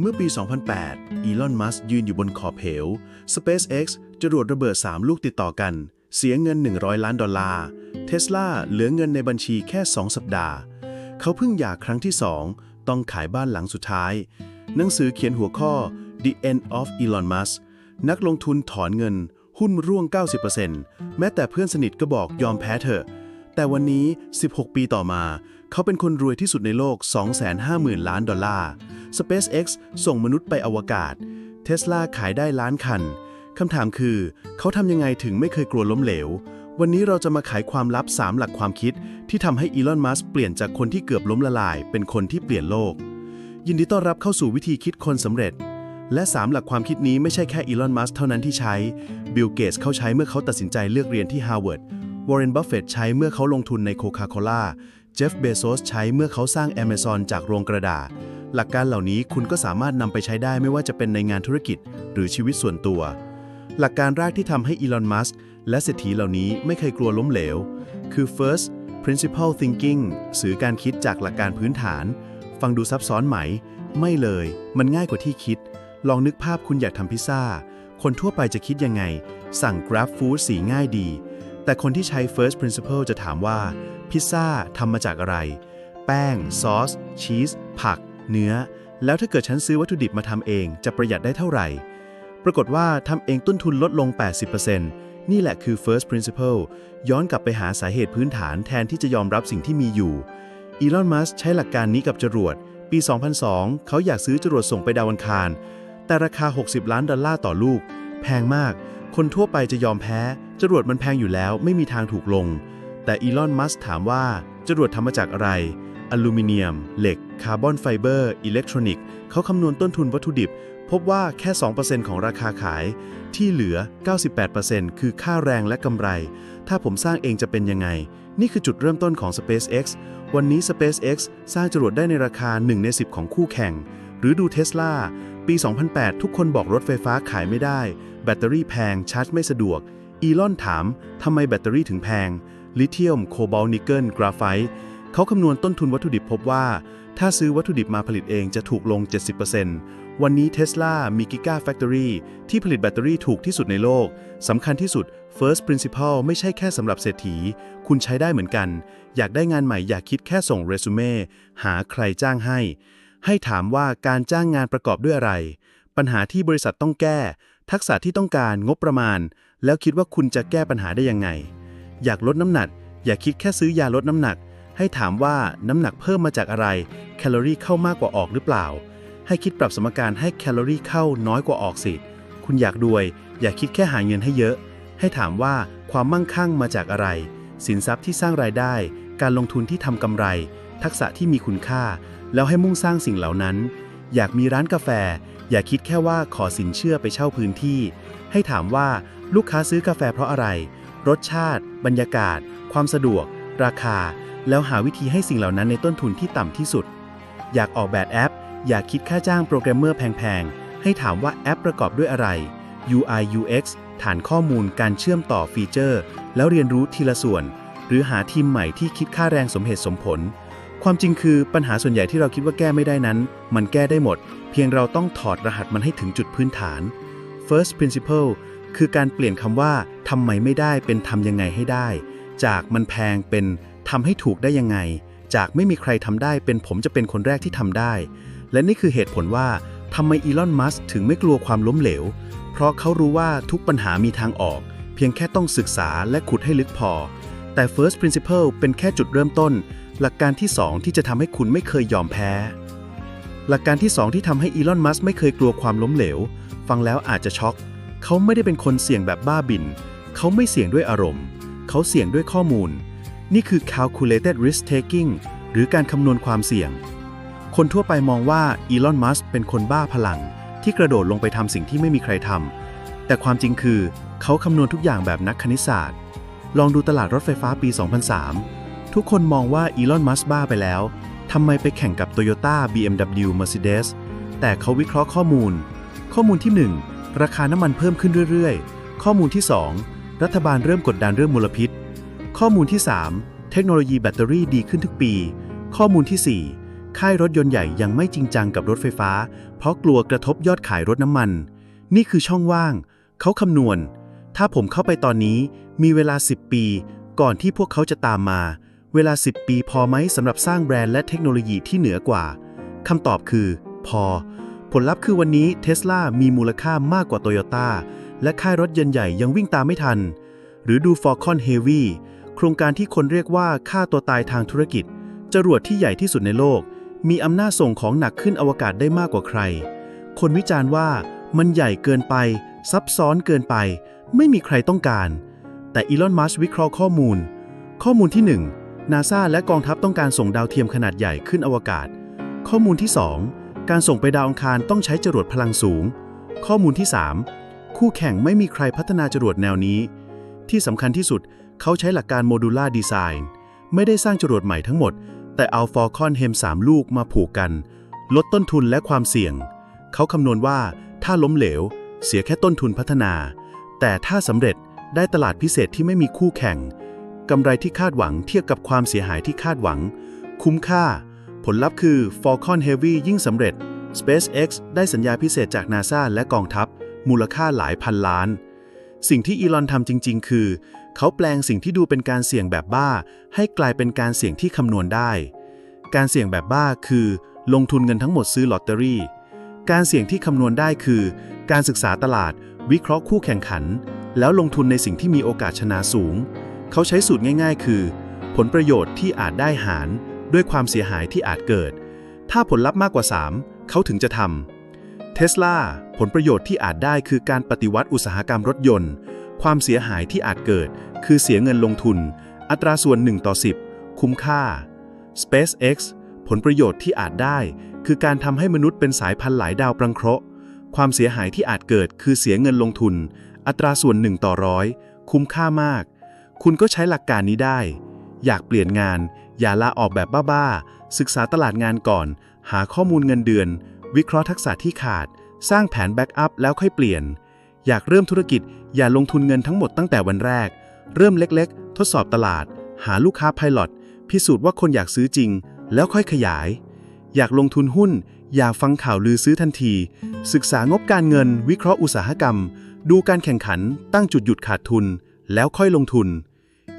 เมื่อปี 2008 อีลอน มัสยืนอยู่บนขอบเหว SpaceX จรวดระเบิด 3 ลูกติดต่อกัน เสียเงิน 100 ล้านดอลลาร์ เทสลาเหลือเงินในบัญชีแค่ 2 สัปดาห์ เขาเพิ่งหย่าครั้งที่ 2 ต้องขายบ้านหลังสุดท้าย หนังสือเขียนหัวข้อ The End of Elon Musk นักลงทุนถอนเงิน หุ้นร่วง 90%แม้แต่เพื่อนสนิทก็บอกยอมแพ้เถอะ แต่วันนี้ 16 ปีต่อมา เขาเป็นคนรวยที่สุดในโลก 250,000 ล้านดอลลาร์ SpaceX ส่งมนุษย์ไปอวกาศ Tesla ขายได้ล้านคัน คำถามคือ เขาทำยังไงถึงไม่เคยกลัวล้มเหลว วันนี้เราจะมาไขความลับ 3 หลักความคิด ที่ทำให้อีลอน มัสเปลี่ยนจากคนที่เกือบล้มละลาย เป็นคนที่เปลี่ยนโลก ยินดีต้อนรับเข้าสู่วิธีคิดคนสำเร็จ และ 3 หลักความคิดนี้ไม่ใช่แค่อีลอน มัสเท่านั้นที่ใช้ บิล เกตส์เขาใช้เมื่อเขาตัดสินใจเลือกเรียนที่ฮาร์วาร์ด วอร์เรน บัฟเฟตใช้เมื่อเขาลงทุนในโคคาโคล่า เจฟ เบโซสใช้เมื่อเขาสร้าง Amazon จากโรงกระดาษ หลักการเหล่านี้คุณก็สามารถนำไปใช้ได้ไม่ว่าจะเป็นในงานธุรกิจ หรือชีวิตส่วนตัว หลักการแรกที่ทำให้อีลอน มัสก์และเศรษฐีเหล่านี้ไม่เคยกลัวล้มเหลว คือ first principle thinking สื่อการคิดจากหลักการพื้นฐาน ฟังดูซับซ้อนไหม ไม่เลย มันง่ายกว่าที่คิด ลองนึกภาพคุณอยากทำพิซซ่า คนทั่วไปจะคิดยังไง สั่ง Grab Food สีง่ายดี แต่คนที่ใช้ first principle จะถามว่า พิซซ่าทำมาจากอะไร แป้ง ซอส ชีส ผัก เนื้อ แล้วถ้าเกิดฉันซื้อวัตถุดิบมาทำเองจะประหยัดได้เท่าไหร่ ปรากฏว่าทำเองต้นทุนลดลง 80%นี่แหละคือ first principle ย้อนกลับไปหาสาเหตุพื้นฐานแทนที่จะยอมรับสิ่งที่มีอยู่อีลอน มัสก์ใช้หลักการนี้กับจรวด ปี 2002 เขาอยากซื้อจรวดส่งไปดาวอังคาร แต่ราคา 60 ล้านดอลลาร์ต่อลูก แพงมาก คนทั่วไปจะยอมแพ้ จรวดมันแพงอยู่แล้วไม่มีทางถูกลง แต่อีลอน มัสก์ถามว่า จรวดทำมาจากอะไร อลูมิเนียม เหล็ก คาร์บอนไฟเบอร์ อิเล็กทรอนิกส์เขาคำนวณต้นทุนวัตถุดิบ พบว่าแค่ 2%ของราคาขาย ที่เหลือ 98%คือค่าแรงและกำไร ถ้าผมสร้างเองจะเป็นยังไง นี่คือจุดเริ่มต้นของ SpaceX วันนี้ SpaceX สร้างจรวดได้ในราคา 1 ใน 10 ของคู่แข่ง หรือดู Tesla ปี 2008 ทุกคนบอกรถไฟฟ้าขายไม่ได้ แบตเตอรี่แพง ชาร์จไม่สะดวก อีลอนถามทำไมแบตเตอรี่ถึงแพง ลิเธียม โคบอลนิกเกิล กราไฟต์ เขาคำนวณต้นทุนวัตถุดิบพบว่า ถ้าซื้อวัตถุดิบมาผลิตเองจะถูกลง 70%วันนี้ Tesla มี Giga Factory ที่ผลิตแบตเตอรี่ถูกที่สุดในโลกสำคัญที่สุด First Principle ไม่ใช่แค่สำหรับเศรษฐี คุณใช้ได้เหมือนกัน อยากได้งานใหม่อย่าคิดแค่ส่งเรซูเม่หาใครจ้างให้ ให้ถามว่าการจ้างงานประกอบด้วยอะไร ปัญหาที่บริษัทต้องแก้ ทักษะที่ต้องการงบประมาณ แล้วคิดว่าคุณจะแก้ปัญหาได้ยังไง อยากลดน้ำหนัก อย่าคิดแค่ซื้อยาลดน้ำหนัก ให้ถามว่าน้ำหนักเพิ่มมาจากอะไร แคลอรี่เข้ามากกว่าออกหรือเปล่า ให้คิดปรับสมการให้แคลอรี่เข้าน้อยกว่าออกสิ คุณอยากรวย อย่าคิดแค่หาเงินให้เยอะ ให้ถามว่าความมั่งคั่งมาจากอะไร สินทรัพย์ที่สร้างรายได้ การลงทุนที่ทำกำไร ทักษะที่มีคุณค่า แล้วให้มุ่งสร้างสิ่งเหล่านั้น อยากมีร้านกาแฟ อย่าคิดแค่ว่าขอสินเชื่อไปเช่าพื้นที่ ให้ถามว่าลูกค้าซื้อกาแฟเพราะอะไร รสชาติ บรรยากาศ ความสะดวก ราคา แล้วหาวิธีให้สิ่งเหล่านั้นในต้นทุนที่ต่ำที่สุด อยากออกแบบแอป อยากคิดค่าจ้างโปรแกรมเมอร์แพงๆ ให้ถามว่าแอปประกอบด้วยอะไร UI UX ฐานข้อมูลการเชื่อมต่อฟีเจอร์ แล้วเรียนรู้ทีละส่วน หรือหาทีมใหม่ที่คิดค่าแรงสมเหตุสมผล ความจริงคือปัญหาส่วนใหญ่ที่เราคิดว่าแก้ไม่ได้นั้น มันแก้ได้หมด เพียงเราต้องถอดรหัสมันให้ถึงจุดพื้นฐาน first principle คือการเปลี่ยนคำว่าทำไมไม่ได้เป็นทำยังไงให้ได้ จากมันแพงเป็น ทำให้ถูกได้ยังไง จากไม่มีใครทำได้เป็นผมจะเป็นคนแรกที่ทำได้ และนี่คือเหตุผลว่าทำไมอีลอน มัสก์ถึงไม่กลัวความล้มเหลว เพราะเขารู้ว่าทุกปัญหามีทางออก เพียงแค่ต้องศึกษาและขุดให้ลึกพอ แต่ first principle เป็นแค่จุดเริ่มต้น หลักการที่ 2 ที่จะทำให้คุณไม่เคยยอมแพ้ หลักการที่ 2 ที่ทำให้อีลอน มัสก์ไม่เคยกลัวความล้มเหลว ฟังแล้วอาจจะช็อก เขาไม่ได้เป็นคนเสี่ยงแบบบ้าบิน เขาไม่เสี่ยงด้วยอารมณ์ เขาเสี่ยงด้วยข้อมูล นี่คือ calculated risk taking หรือการคำนวณความเสี่ยง คนทั่วไปมองว่าอีลอน มัสเป็นคนบ้าพลัง ที่กระโดดลงไปทำสิ่งที่ไม่มีใครทำ แต่ความจริงคือ เขาคำนวณทุกอย่างแบบนักคณิตศาสตร์ ลองดูตลาดรถไฟฟ้าปี 2003 ทุกคนมองว่าอีลอน มัสบ้าไปแล้ว ทำไมไปแข่งกับ Toyota BMW Mercedes แต่เขาวิเคราะห์ข้อมูล ข้อมูลที่ 1 ราคาน้ำมันเพิ่มขึ้นเรื่อยๆ ข้อมูลที่ 2 รัฐบาลเริ่มกดดันเรื่องมลพิษ ข้อมูลที่ 3 เทคโนโลยีแบตเตอรี่ดีขึ้นทุกปี ข้อมูลที่ 4 ค่ายรถยนต์ใหญ่ยังไม่จริงจังกับรถไฟฟ้า เพราะกลัวกระทบยอดขายรถน้ำมัน นี่คือช่องว่าง เขาคำนวณ ถ้าผมเข้าไปตอนนี้มีเวลา 10 ปี ก่อนที่พวกเขาจะตามมา เวลา 10 ปีพอไหมสำหรับสร้างแบรนด์และเทคโนโลยีที่เหนือกว่าคำตอบคือ พอ ผลลัพธ์คือวันนี้เทสลามีมูลค่ามากกว่าโตโยต้าและค่ายรถยนต์ใหญ่ยังวิ่งตามไม่ทัน หรือดู Falcon Heavy โครงการที่คนเรียกว่าฆ่าตัวตายทางธุรกิจ จรวดที่ใหญ่ที่สุดในโลก มีอำนาจส่งของหนักขึ้นอวกาศได้มากกว่าใคร คนวิจารณ์ว่ามันใหญ่เกินไป ซับซ้อนเกินไป ไม่มีใครต้องการ แต่อีลอน มัสก์วิเคราะห์ข้อมูล ข้อมูลที่ 1 นาซาและกองทัพต้องการส่งดาวเทียมขนาดใหญ่ขึ้นอวกาศ ข้อมูลที่ 2 การส่งไปดาวอังคารต้องใช้จรวดพลังสูง ข้อมูลที่ 3 คู่แข่งไม่มีใครพัฒนาจรวดแนวนี้ ที่สำคัญที่สุด เขาใช้หลักการโมดูล่าดีไซน์ไม่ได้สร้างจรวดใหม่ทั้งหมด แต่เอาฟอลคอนเฮม3 ลูกมาผูกกัน ลดต้นทุนและความเสี่ยง เขาคำนวณว่าถ้าล้มเหลว เสียแค่ต้นทุนพัฒนา แต่ถ้าสำเร็จได้ตลาดพิเศษที่ไม่มีคู่แข่งกำไรที่คาดหวังเทียบกับความเสียหายที่คาดหวัง คุ้มค่า ผลลัพธ์คือ Falcon Heavy ยิ่งสำเร็จ SpaceX ได้สัญญาพิเศษจาก NASA และกองทัพ มูลค่าหลายพันล้าน สิ่งที่อีลอนทำจริง ๆ คือ เขาแปลงสิ่งที่ดูเป็นการเสี่ยงแบบบ้า ให้กลายเป็นการเสี่ยงที่คำนวณได้ การเสี่ยงแบบบ้าคือ ลงทุนเงินทั้งหมดซื้อลอตเตอรี่ การเสี่ยงที่คำนวณได้คือ การศึกษาตลาด วิเคราะห์คู่แข่งขัน แล้วลงทุนในสิ่งที่มีโอกาสชนะสูง เขาใช้สูตรง่าย ๆ คือ ผลประโยชน์ที่อาจได้หาร ด้วยความเสียหายที่อาจเกิด ถ้าผลลัพธ์มากกว่า 3 เขาถึงจะทำเทสลาผลประโยชน์ที่อาจได้คือการปฏิวัติอุตสาหกรรมรถยนต์ ความเสียหายที่อาจเกิด คือเสียเงินลงทุน อัตราส่วน 1 ต่อ 10 คุ้มค่า SpaceX ผลประโยชน์ที่อาจได้ คือการทำให้มนุษย์เป็นสายพันธุ์หลายดาวประเคราะห์ ความเสียหายที่อาจเกิด คือเสียเงินลงทุน อัตราส่วน 1 ต่อร้อยคุ้มค่ามาก คุณก็ใช้หลักการนี้ได้ อยากเปลี่ยนงาน อย่าลาออกแบบบ้าๆ ศึกษาตลาดงานก่อน หาข้อมูลเงินเดือน วิเคราะห์ทักษะที่ขาด สร้างแผนแบ็กอัพแล้วค่อยเปลี่ยน อยากเริ่มธุรกิจ อย่าลงทุนเงินทั้งหมดตั้งแต่วันแรก เริ่มเล็กๆ ทดสอบตลาด หาลูกค้าไพลอตพิสูจน์ว่าคนอยากซื้อจริง แล้วค่อยขยาย อยากลงทุนหุ้น อย่าฟังข่าวลือซื้อทันที ศึกษางบการเงิน วิเคราะห์อุตสาหกรรม ดูการแข่งขัน ตั้งจุดหยุดขาดทุน แล้วค่อยลงทุน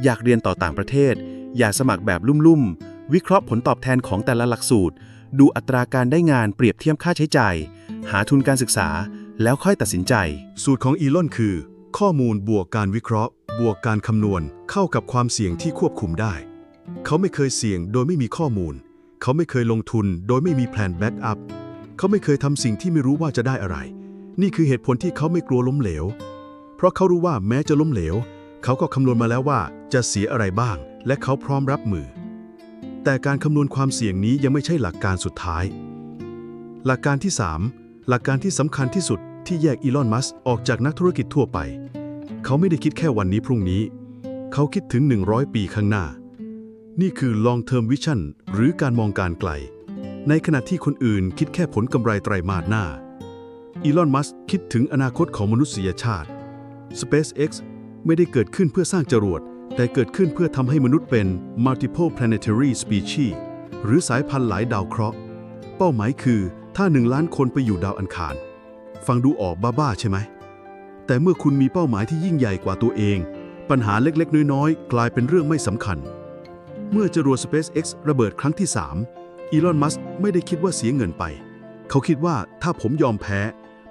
อยากเรียนต่อต่างประเทศ อย่าสมัครแบบลุ่มๆ วิเคราะห์ผลตอบแทนของแต่ละหลักสูตร ดูอัตราการได้งานเปรียบเทียบค่าใช้จ่าย หาทุนการศึกษา แล้วค่อยตัดสินใจ สูตรของอีลอนคือ ข้อมูลบวกการวิเคราะห์ บวกการคำนวณ เข้ากับความเสี่ยงที่ควบคุมได้ เขาไม่เคยเสี่ยงโดยไม่มีข้อมูล เขาไม่เคยลงทุนโดยไม่มีแผนแบ็กอัพเขาไม่เคยทำสิ่งที่ไม่รู้ว่าจะได้อะไร นี่คือเหตุผลที่เขาไม่กลัวล้มเหลว เพราะเขารู้ว่าแม้จะล้มเหลว เขาก็คำนวณมาแล้วว่าจะเสียอะไรบ้าง และเขาพร้อมรับมือ แต่การคำนวณความเสี่ยงนี้ยังไม่ใช่หลักการสุดท้าย หลักการที่ 3 หลักการที่สำคัญที่สุดที่แยกอีลอนมัสออกจากนักธุรกิจทั่วไป เขาไม่ได้คิดแค่วันนี้พรุ่งนี้ เขาคิดถึง 100 ปีข้างหน้า นี่คือ long term vision หรือการมองการไกล ในขณะที่คนอื่นคิดแค่ผลกำไรไตรมาสหน้า อีลอนมัสคิดถึงอนาคตของมนุษยชาติ SpaceX ไม่ได้เกิดขึ้นเพื่อสร้างจรวด แต่เกิดขึ้นเพื่อทำให้มนุษย์เป็น multiple planetary species หรือสายพันธุ์หลายดาวเคราะห์ เป้าหมายคือ ถ้าหนึ่งล้านคนไปอยู่ดาวอังคาร ฟังดูออกบ้าๆใช่ไหม แต่เมื่อคุณมีเป้าหมายที่ยิ่งใหญ่กว่าตัวเอง ปัญหาเล็กๆ น้อยๆ กลายเป็นเรื่องไม่สำคัญ เมื่อจรวด SpaceX ระเบิดครั้งที่ 3 อีลอนมัสก์ไม่ได้คิดว่าเสียเงินไป เขาคิดว่าถ้าผมยอมแพ้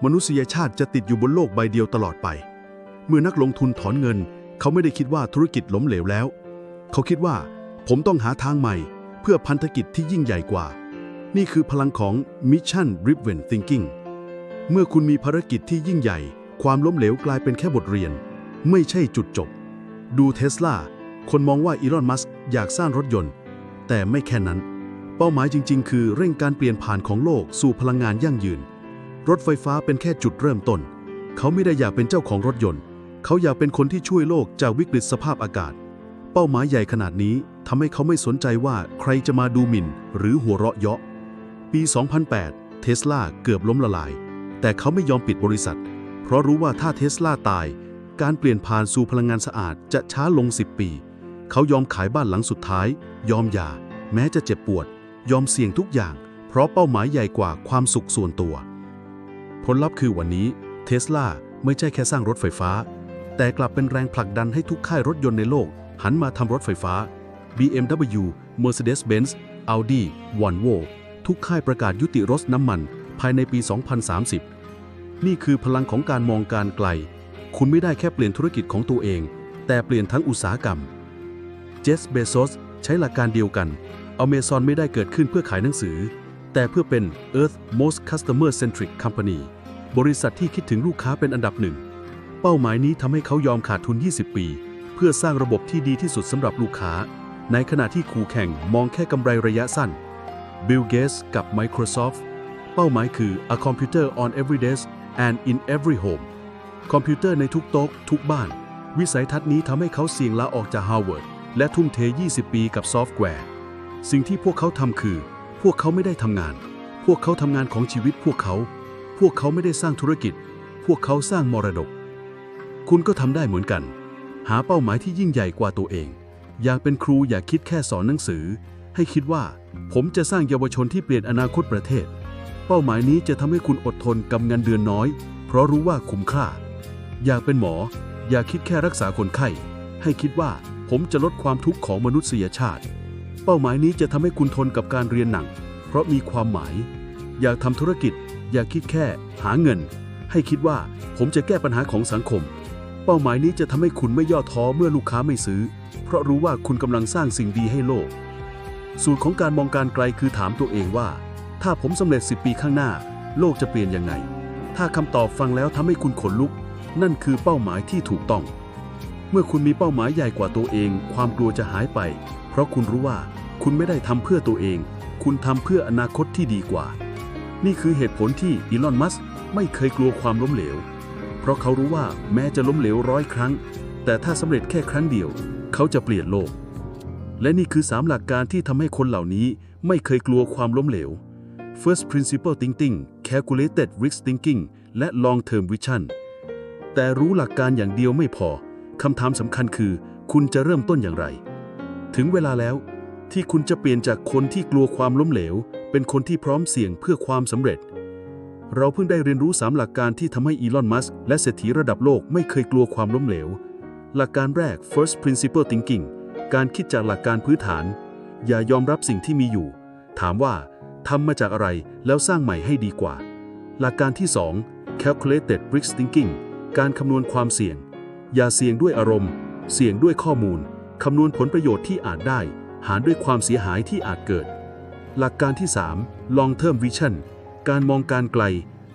มนุษยชาติจะติดอยู่บนโลกใบเดียวตลอดไป เมื่อนักลงทุนถอนเงิน เขาไม่ได้คิดว่าธุรกิจล้มเหลวแล้ว เขาคิดว่าผมต้องหาทางใหม่ เพื่อพันธกิจที่ยิ่งใหญ่กว่า นี่คือพลังของ Mission Driven Thinking เมื่อคุณมีภารกิจที่ยิ่งใหญ่ ความล้มเหลวกลายเป็นแค่บทเรียน ไม่ใช่จุดจบ ดูเทสลาคนมองว่าอีลอน มัสก์อยากสร้างรถยนต์ แต่ไม่แค่นั้น เป้าหมายจริง ๆ คือเร่งการเปลี่ยนผ่านของโลกสู่พลังงานยั่งยืน รถไฟฟ้าเป็นแค่จุดเริ่มต้น เขาไม่ได้อยากเป็นเจ้าของรถยนต์ เขาอยากเป็นคนที่ช่วยโลกจากวิกฤตสภาพอากาศ เป้าหมายใหญ่ขนาดนี้ทำให้เขาไม่สนใจว่าใครจะมาดูหมิ่น หรือหัวเราะเยาะ ปี 2008 เทสลาเกือบล้มละลาย แต่เขาไม่ยอมปิดบริษัท เพราะรู้ว่าถ้าเทสลาตาย การเปลี่ยนผ่านสู่พลังงานสะอาดจะช้าลง 10 ปี เขายอมขายบ้านหลังสุดท้าย ยอมหย่า แม้จะเจ็บปวด ยอมเสี่ยงทุกอย่าง เพราะเป้าหมายใหญ่กว่าความสุขส่วนตัว ผลลัพธ์คือวันนี้เทสลาไม่ใช่แค่สร้างรถไฟฟ้า แต่กลับเป็นแรงผลักดันให้ทุกค่ายรถยนต์ในโลก หันมาทำรถไฟฟ้า BMW Mercedes-Benz Audi Volvo ทุกค่ายประกาศยุติรถน้ำมันภายในปี 2030 นี่คือพลังของการมองการไกล คุณไม่ได้แค่เปลี่ยนธุรกิจของตัวเอง แต่เปลี่ยนทั้งอุตสาหกรรม เจฟเบโซสใช้หลักการเดียวกัน Amazon ไม่ได้เกิดขึ้นเพื่อขายหนังสือ แต่เพื่อเป็น Earth Most Customer Centric Company บริษัทที่คิดถึงลูกค้าเป็นอันดับหนึ่ง เป้าหมายนี้ทำให้เขายอมขาดทุน 20 ปี เพื่อสร้างระบบที่ดีที่สุดสำหรับลูกค้า ในขณะที่คู่แข่งมองแค่กำไรระยะสั้น Bill Gates กับ Microsoft เป้าหมายคือ a computer on every desk and in every home คอมพิวเตอร์ในทุกโต๊ะ ทุกบ้าน วิสัยทัศน์นี้ทำให้เขาเสี่ยงลาออกจากฮาร์วาร์ดและทุ่มเท 20 ปีกับซอฟต์แวร์ สิ่งที่พวกเขาทำคือ พวกเขาไม่ได้ทำงาน พวกเขาทำงานของชีวิตพวกเขา พวกเขาไม่ได้สร้างธุรกิจ พวกเขาสร้างมรดก คุณก็ทำได้เหมือนกัน หาเป้าหมายที่ยิ่งใหญ่กว่าตัวเอง อยากเป็นครูอย่าคิดแค่สอนหนังสือ ให้คิดว่า ผมจะสร้างเยาวชนที่เปลี่ยนอนาคตประเทศ เป้าหมายนี้จะทำให้คุณอดทนกับเงินเดือนน้อย เพราะรู้ว่าคุ้มค่า อยากเป็นหมอ อย่าคิดแค่รักษาคนไข้ ให้คิดว่าผมจะลดความทุกข์ของมนุษยชาติ เป้าหมายนี้จะทำให้คุณทนกับการเรียนหนัก เพราะมีความหมาย อยากทำธุรกิจ อย่าคิดแค่ หาเงิน ให้คิดว่าผมจะแก้ปัญหาของสังคม เป้าหมายนี้จะทำให้คุณไม่ย่อท้อเมื่อลูกค้าไม่ซื้อ เพราะรู้ว่าคุณกำลังสร้างสิ่งดีให้โลก สูตรของการมองการไกลคือถามตัวเองว่า ถ้าผมสำเร็จ 10 ปีข้างหน้า โลกจะเปลี่ยนยังไง ถ้าคำตอบฟังแล้วทำให้คุณขนลุก นั่นคือเป้าหมายที่ถูกต้อง เมื่อคุณมีเป้าหมายใหญ่กว่าตัวเอง ความกลัวจะหายไป เพราะคุณรู้ว่าคุณไม่ได้ทำเพื่อตัวเอง คุณทำเพื่ออนาคตที่ดีกว่า นี่คือเหตุผลที่อีลอน มัสก์ไม่เคยกลัวความล้มเหลว เพราะเขารู้ว่าแม้จะล้มเหลวร้อยครั้ง แต่ถ้าสำเร็จแค่ครั้งเดียว เขาจะเปลี่ยนโลก และนี่คือ 3 หลักการที่ทำให้คนเหล่านี้ไม่เคยกลัวความล้มเหลว First Principle Thinking Calculated Risk Thinking และ Long Term Vision แต่รู้หลักการอย่างเดียวไม่พอ คำถามสำคัญคือ คุณจะเริ่มต้นอย่างไร ถึงเวลาแล้ว ที่คุณจะเปลี่ยนจากคนที่กลัวความล้มเหลว เป็นคนที่พร้อมเสี่ยงเพื่อความสำเร็จ เราเพิ่งได้เรียนรู้ 3 หลักการที่ทำให้อีลอนมัสก์และเศรษฐีระดับโลกไม่เคยกลัวความล้มเหลว หลักการแรก First Principle Thinking การคิดจากหลักการพื้นฐาน อย่ายอมรับสิ่งที่มีอยู่ ถามว่าทำมาจากอะไรแล้วสร้างใหม่ให้ดีกว่า หลักการที่ 2 Calculated Risk Thinking การคำนวณความเสี่ยง อย่าเสี่ยงด้วยอารมณ์ เสี่ยงด้วยข้อมูล คำนวณผลประโยชน์ที่อาจได้ หารด้วยความเสียหายที่อาจเกิด หลักการที่ 3 Long Term Vision การมองการไกล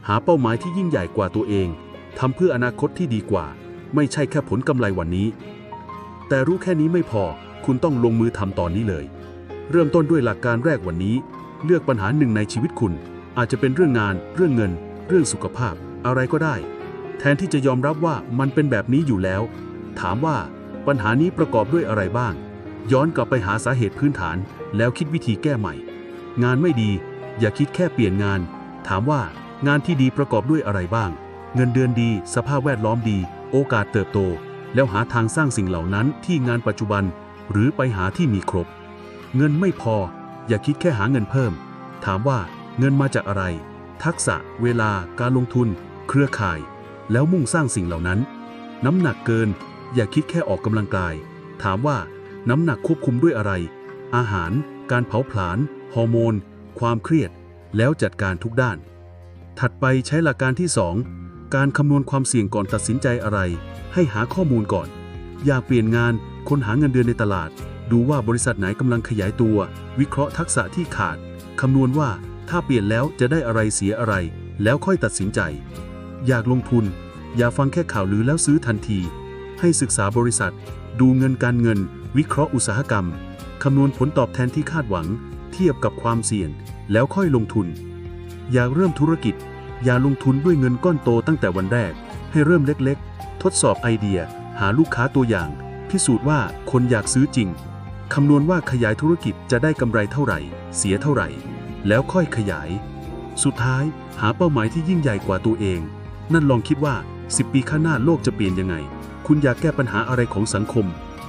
หาเป้าหมายที่ยิ่งใหญ่กว่าตัวเองทำเพื่ออนาคตที่ดีกว่า ไม่ใช่แค่ผลกำไรวันนี้ แต่รู้แค่นี้ไม่พอ คุณต้องลงมือทำตอนนี้เลย เริ่มต้นด้วยหลักการแรกวันนี้ เลือกปัญหาหนึ่งในชีวิตคุณ อาจจะเป็นเรื่องงาน เรื่องเงิน เรื่องสุขภาพ อะไรก็ได้ แทนที่จะยอมรับว่ามันเป็นแบบนี้อยู่แล้ว ถามว่าปัญหานี้ประกอบด้วยอะไรบ้าง ย้อนกลับไปหาสาเหตุพื้นฐาน แล้วคิดวิธีแก้ใหม่ งานไม่ดี อย่าคิดแค่เปลี่ยนงาน ถามว่างานที่ดีประกอบด้วยอะไรบ้าง เงินเดือนดี สภาพแวดล้อมดี โอกาสเติบโต แล้วหาทางสร้างสิ่งเหล่านั้นที่งานปัจจุบัน หรือไปหาที่มีครบ เงินไม่พอ อย่าคิดแค่หาเงินเพิ่ม ถามว่าเงินมาจากอะไร ทักษะ เวลา การลงทุน เครือข่าย แล้วมุ่งสร้างสิ่งเหล่านั้น น้ำหนักเกิน อย่าคิดแค่ออกกำลังกาย ถามว่าน้ำหนักควบคุมด้วยอะไร อาหาร การเผาผลาญฮอร์โมน ความเครียด แล้วจัดการทุกด้าน ถัดไปใช้หลักการที่ 2 การคำนวณความเสี่ยงก่อนตัดสินใจอะไร ให้หาข้อมูลก่อน อยากเปลี่ยนงานคนหาเงินเดือนในตลาด ดูว่าบริษัทไหนกำลังขยายตัว วิเคราะห์ทักษะที่ขาดคำนวณว่าถ้าเปลี่ยนแล้วจะได้อะไรเสียอะไร แล้วค่อยตัดสินใจ อยากลงทุน อย่าฟังแค่ข่าวลือแล้วซื้อทันที ให้ศึกษาบริษัท ดูเงินการเงิน วิเคราะห์อุตสาหกรรมคำนวณผลตอบแทนที่คาดหวัง เทียบกับความเสี่ยง แล้วค่อยลงทุน อยากเริ่มธุรกิจ อย่าลงทุนด้วยเงินก้อนโตตั้งแต่วันแรก ให้เริ่มเล็กๆ ทดสอบไอเดีย หาลูกค้าตัวอย่าง พิสูจน์ว่าคนอยากซื้อจริง คำนวณว่าขยายธุรกิจจะได้กำไรเท่าไหร่ เสียเท่าไหร่ แล้วค่อยขยาย สุดท้ายหาเป้าหมายที่ยิ่งใหญ่กว่าตัวเอง นั่นลองคิดว่า 10 ปีข้างหน้าโลกจะเปลี่ยนยังไง คุณอยากแก้ปัญหาอะไรของสังคม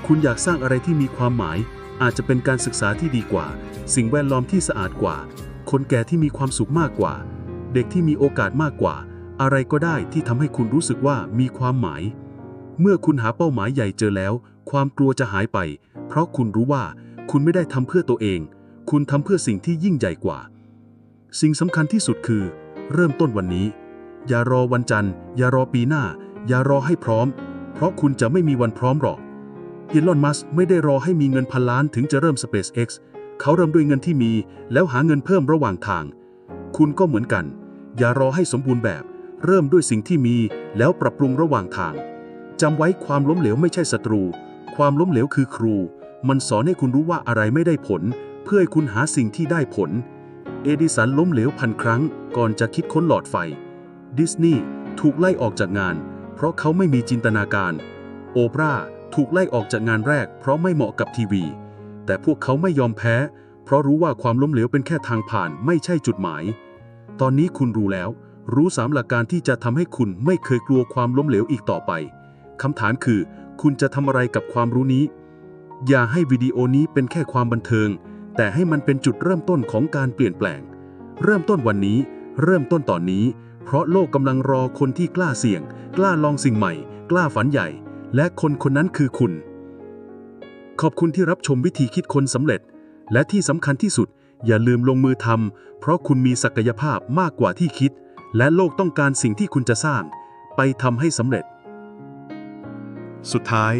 คุณอยากสร้างอะไรที่มีความหมาย อาจจะเป็นการศึกษาที่ดีกว่า สิ่งแวดล้อมที่สะอาดกว่า คนแก่ที่มีความสุขมากกว่า เด็กที่มีโอกาสมากกว่า อะไรก็ได้ที่ทำให้คุณรู้สึกว่ามีความหมาย เมื่อคุณหาเป้าหมายใหญ่เจอแล้ว ความกลัวจะหายไป เพราะคุณรู้ว่าคุณไม่ได้ทำเพื่อตัวเอง คุณทำเพื่อสิ่งที่ยิ่งใหญ่กว่า สิ่งสำคัญที่สุดคือ เริ่มต้นวันนี้ อย่ารอวันจันทร์ อย่ารอปีหน้า อย่ารอให้พร้อม เพราะคุณจะไม่มีวันพร้อมหรอกอีลอน มัสไม่ได้รอให้มีเงินพันล้านถึงจะเริ่ม SpaceX เขาเริ่มด้วยเงินที่มี แล้วหาเงินเพิ่มระหว่างทาง คุณก็เหมือนกัน อย่ารอให้สมบูรณ์แบบ เริ่มด้วยสิ่งที่มีแล้วปรับปรุงระหว่างทางจำไว้ความล้มเหลวไม่ใช่ศัตรู ความล้มเหลวคือครู มันสอนให้คุณรู้ว่าอะไรไม่ได้ผล เพื่อให้คุณหาสิ่งที่ได้ผล เอดิสันล้มเหลวพันครั้ง ก่อนจะคิดค้นหลอดไฟ ดิสนีย์ถูกไล่ออกจากงาน เพราะเขาไม่มีจินตนาการ โอปราห์ถูกไล่ออกจากงานแรก เพราะไม่เหมาะกับทีวี แต่พวกเขาไม่ยอมแพ้ เพราะรู้ว่าความล้มเหลวเป็นแค่ทางผ่านไม่ใช่จุดหมาย ตอนนี้คุณรู้แล้ว รู้สามหลักการที่จะทำให้คุณไม่เคยกลัวความล้มเหลวอีกต่อไปคำถามคือ คุณจะทำอะไรกับความรู้นี้ อย่าให้วิดีโอนี้เป็นแค่ความบันเทิง แต่ให้มันเป็นจุดเริ่มต้นของการเปลี่ยนแปลง เริ่มต้นวันนี้ เริ่มต้นตอนนี้ เพราะโลกกำลังรอคนที่กล้าเสี่ยง กล้าลองสิ่งใหม่ กล้าฝันใหญ่ และคนคนนั้นคือคุณ ขอบคุณที่รับชมวิธีคิดคนสำเร็จ และที่สำคัญที่สุด อย่าลืมลงมือทำเพราะคุณมีศักยภาพมากกว่าที่คิด และโลกต้องการสิ่งที่คุณจะสร้าง ไปทำให้สำเร็จ สุดท้าย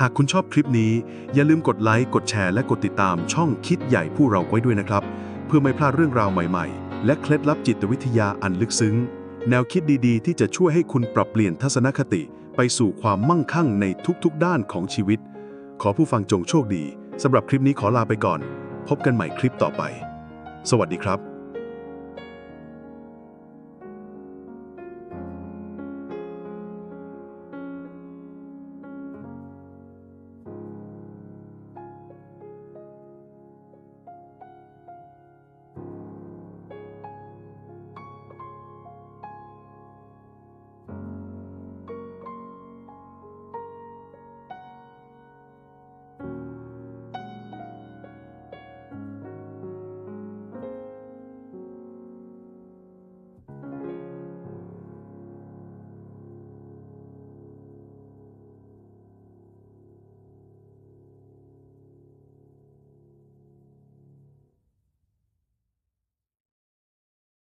หากคุณชอบคลิปนี้ อย่าลืมกดไลค์กดแชร์และกดติดตามช่องคิดใหญ่ผู้เราไว้ด้วยนะครับ เพื่อไม่พลาดเรื่องราวใหม่ๆ และเคล็ดลับจิตวิทยาอันลึกซึ้ง แนวคิดดีๆ ที่จะช่วยให้คุณปรับเปลี่ยนทัศนคติ ไปสู่ความมั่งคั่งในทุกๆ ด้านของชีวิต ขอผู้ฟังจงโชคดีสำหรับคลิปนี้ขอลาไปก่อน พบกันใหม่คลิปต่อไป สวัสดีครับ